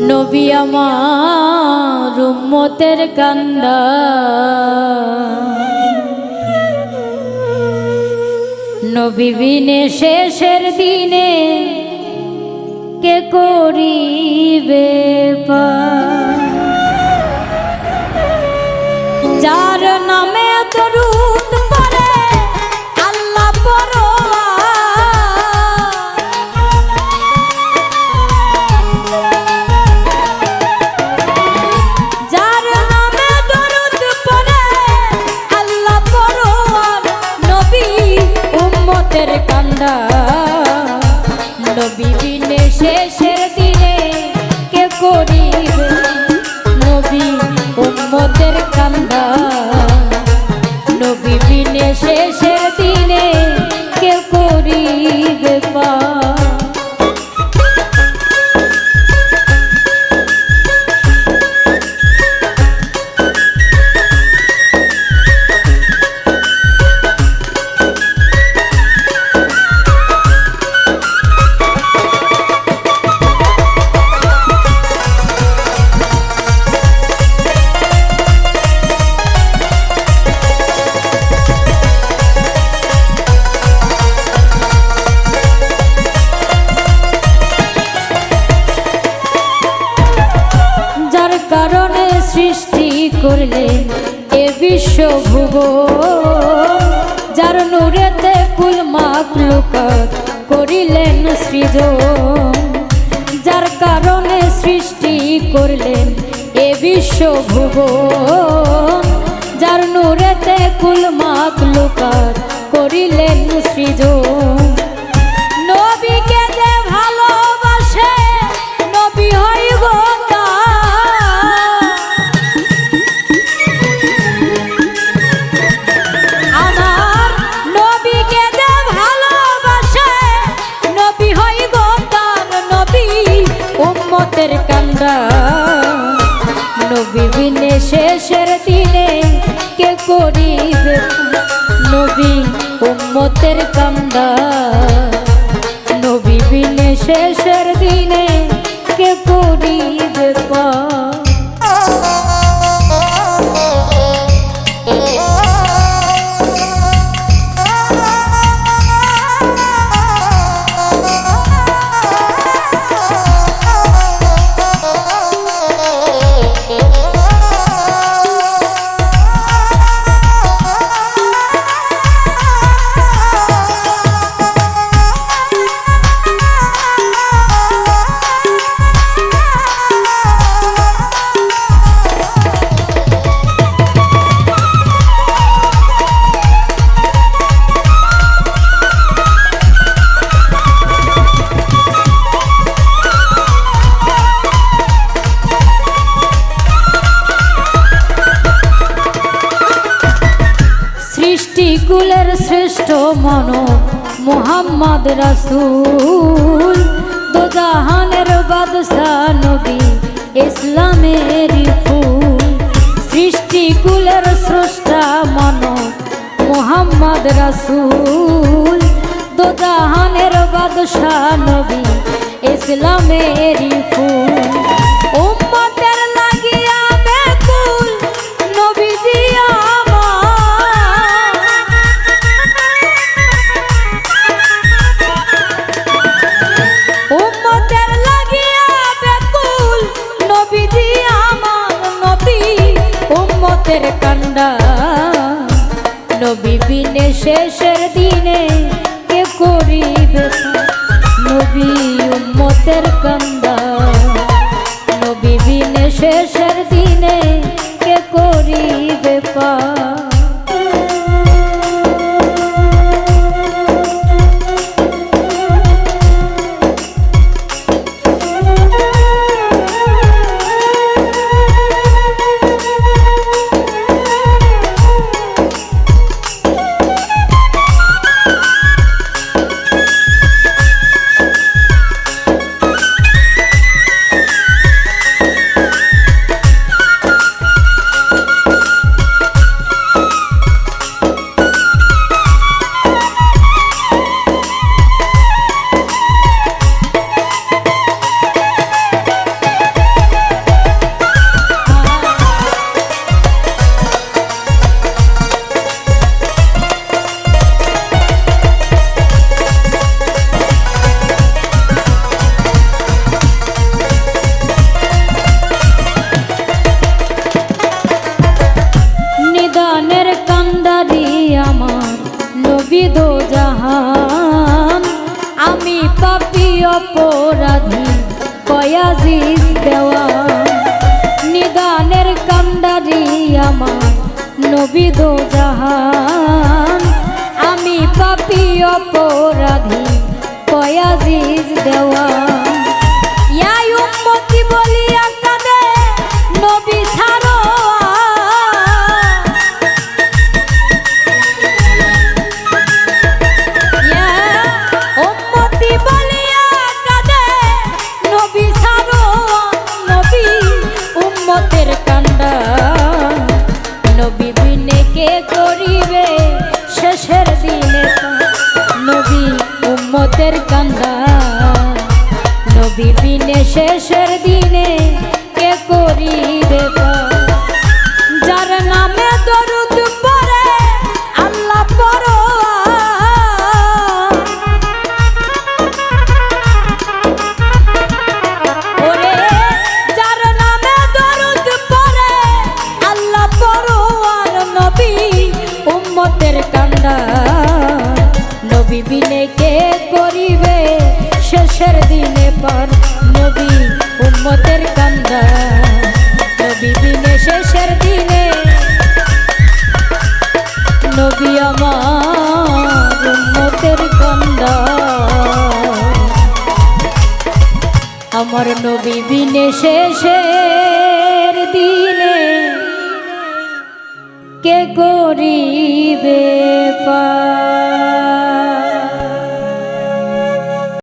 নবী আমার উম্মতের কান্দা নবী বিনে শেষের দিনে কে করিবে পার? নবী করলেন এ বিশ্ব ভুব যার নূরেতে কুল মাকলুকাত করিলেন সৃজন, যার কারণে সৃষ্টি করলেন এ বিশ্ব ভুব যার নূরেতে কুল মাকলুকাত করিলেন সৃজন। কান্দা। নবী বিনে শেষের দিনে কে করিবে? নবী উম্মতের কান্দা। নবী বিনে শেষের দিনে সৃষ্টিকুলের শ্রেষ্ঠ মন, মোহাম্মদ রাসূল। দোজাহানের বাদশাহ নবী, ইসলামের ফুল। সৃষ্টিকুলের স্রষ্টা মন, মোহাম্মদ রাসূল। দোজাহানের বাদশাহ নবী, ইসলামের ফুল। উম্মতের কান্দা নবী বিনে শেষের দিনে কে করিবে নবী উম্মতের কান্দা নবী বিনে শেষের দিনে কে করিবে পা অপরাধী কয়াজিস দেওয়া। নিদানের কান্ডারি আমার নবী দো জাহান। আমি পাপি অপরাধী। নবী বিনে কে করিবে শেষের দিনে? নবী উম্মতের কান্দা নবী বিনে শেষের দিনে কে করিবে উম্মতের কান্ডা নবী বিনে শেষের দিনে নবী আমার উম্মতের কান্ডা আমার নবী বিনে শেষের দিনে কে করিবে পা